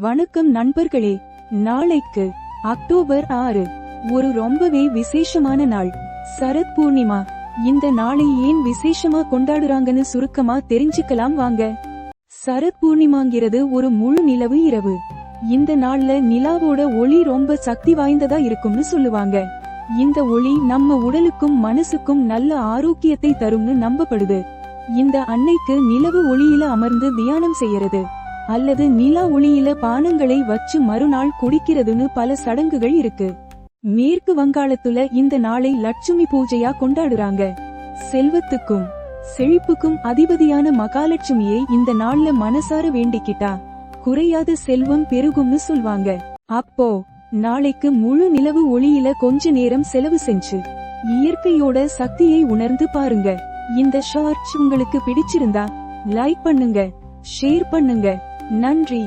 வணக்கம் நண்பர்களே நாளைக்கு அக்டோபர் ஆறு ஒரு ரொம்பவே விசேஷமான நாள். சரத் பூர்ணிமா இந்த நாளை ஏன் விசேஷமா கொண்டாடுறாங்கன்னு சுருக்கமா தெரிஞ்சுக்கலாம் வாங்க. சரத் பூர்ணிமாங்கிறது ஒரு முழு நிலவு இரவு. இந்த நாள்ல நிலாவோட ஒளி ரொம்ப சக்தி வாய்ந்ததா இருக்கும்னு சொல்லுவாங்க. இந்த ஒளி நம்ம உடலுக்கும் மனசுக்கும் நல்ல ஆரோக்கியத்தை தரும்னு நம்பப்படுது. இந்த அன்னைக்கு நிலவு ஒளியில அமர்ந்து தியானம் செய்யறது. அல்லது நிலா ஒளியில பானங்களை வச்சு மறுநாள் குடிக்கிறதுன்னு பல சடங்குகள் இருக்கு. மேற்கு வங்காளத்துல இந்த நாளை லட்சுமி பூஜையா கொண்டாடுறாங்க. செல்வத்துக்கும் செழிப்புக்கும் அதிபதியான மகாலட்சுமியை இந்த நாள்ல மனசார வேண்டிக்கிட்டா குறையாத செல்வம் பெருகும்னு சொல்வாங்க. அப்போ நாளைக்கு முழு நிலவு ஒளியில கொஞ்ச நேரம் செலவு செஞ்சு இயற்கையோட சக்தியை உணர்ந்து பாருங்க. இந்த ஷார்ட்ஸ் உங்களுக்கு பிடிச்சிருந்தா லைக் பண்ணுங்க ஷேர் பண்ணுங்க. நன்றி